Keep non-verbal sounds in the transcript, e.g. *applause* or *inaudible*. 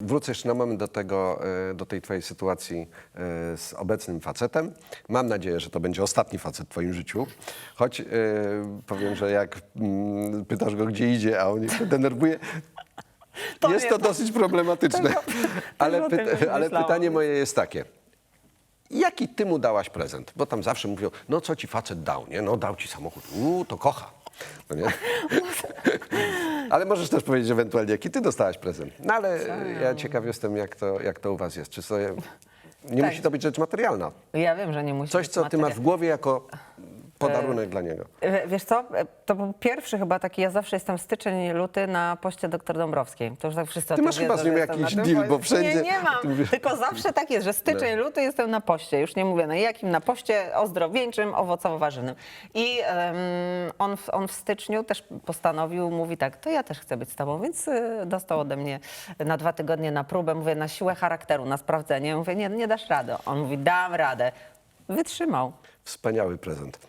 Wrócę jeszcze na moment do, tego, e, do tej twojej sytuacji e, z obecnym facetem. Mam nadzieję, że to będzie ostatni facet w twoim życiu. Choć e, powiem, że jak mm, pytasz go, gdzie idzie, a on się denerwuje, To jest to dosyć problematyczne. *laughs* Ale, pyta- ale pytanie moje jest takie. Jaki ty mu dałaś prezent? Bo tam zawsze mówią, no co ci facet dał, nie? No dał ci samochód. Uuu, to kocha. No nie? *laughs* ale możesz też powiedzieć ewentualnie, jaki ty dostałaś prezent. No ale ja ciekaw jestem, jak to, jak to u was jest. Czy sobie... Nie Tak. musi to być rzecz materialna. Ja wiem, że nie musi Coś, być co ty masz w głowie jako podarunek dla niego. E, Wiesz co, e, to był pierwszy chyba taki, ja zawsze jestem styczeń, luty na poście doktor Dąbrowskiej. To już tak wszyscy Ty masz chyba z nim jakiś deal, bo wszędzie- Nie, nie *laughs* mam, mówisz- tylko zawsze tak jest, że styczeń, luty jestem na poście. Już nie mówię na jakim, na poście ozdrowieńczym, owocowo-warzynym. I em, on, w, on w styczniu też postanowił, mówi tak, to ja też chcę być z tobą, więc dostał ode mnie na dwa tygodnie na próbę, mówię, na siłę charakteru, na sprawdzenie. Mówię, nie, nie dasz rady. On mówi, dam radę. Wytrzymał. Wspaniały prezent.